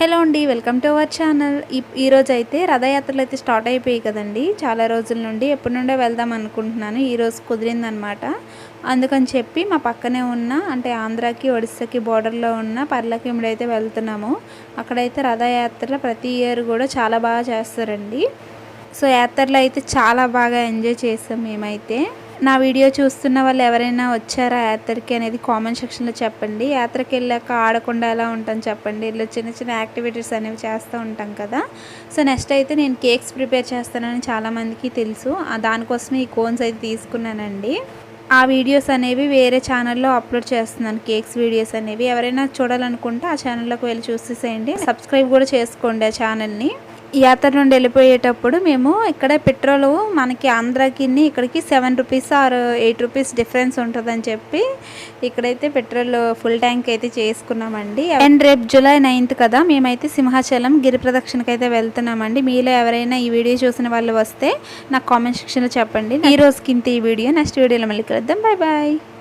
Hello అండి welcome to our channel. ఈరోజు అయితే రథయాత్రలు అయితే స్టార్ట్ అయిపోయాయి కదండి. చాలా రోజుల నుండి ఎప్పటి నుండే వెళ్దాం అనుకుంటున్నాను. ఈరోజు కుదిరిందనమాట అందుకని చెప్పి మా పక్కనే ఉన్న అంటే ఆంధ్రాకి ఒడిస్సాకి బోర్డర్లో ఉన్న పర్లకిముడు అయితే వెళ్తున్నాము. అక్కడైతే రథయాత్ర ప్రతి ఇయర్ కూడా చాలా బాగా చేస్తారండి. సో యాత్రలో అయితే చాలా బాగా ఎంజాయ్ చేసాం మేమైతే. నా వీడియో చూస్తున్న వాళ్ళు ఎవరైనా వచ్చారా యాత్రకి అనేది కామెంట్ సెక్షన్లో చెప్పండి. యాత్రకి వెళ్ళాక ఆడకుండా ఎలా ఉంటాం చెప్పండి. ఇలా చిన్న చిన్న యాక్టివిటీస్ అనేవి చేస్తూ ఉంటాం కదా. సో నెక్స్ట్ అయితే నేను కేక్స్ ప్రిపేర్ చేస్తానని చాలామందికి తెలుసు. దానికోసం దానికోసమే ఈ కోన్స్ అయితే తీసుకున్నానండి. ఆ వీడియోస్ అనేవి వేరే ఛానల్లో అప్లోడ్ చేస్తున్నాను. కేక్స్ వీడియోస్ అనేవి. ఎవరైనా చూడాలనుకుంటే ఆ ఛానల్లోకి వెళ్ళి చూసేసేయండి. సబ్స్క్రైబ్ కూడా చేసుకోండి ఆ ఛానల్ని యాత్ర నుండి వెళ్ళిపోయేటప్పుడు మేము ఇక్కడ పెట్రోల్ మనకి ఆంధ్రాకి ఇక్కడికి seven rupees or eight rupees difference ఉంటుందని చెప్పి ఇక్కడైతే పెట్రోల్ ఫుల్ ట్యాంక్ అయితే చేసుకున్నామండి. అండ్ రేపు జూలై నైన్త్ కదా మేమైతే సింహాచలం గిరి ప్రదక్షిణకి అయితే వెళ్తున్నామండి. మీలో ఎవరైనా ఈ వీడియో చూసిన వాళ్ళు వస్తే నాకు కామెంట్ సెక్షన్లో చెప్పండి. ఈ రోజుకి ఇంత ఈ వీడియో. నెక్స్ట్ వీడియోలో మళ్ళీ కలుద్దాం. Bye bye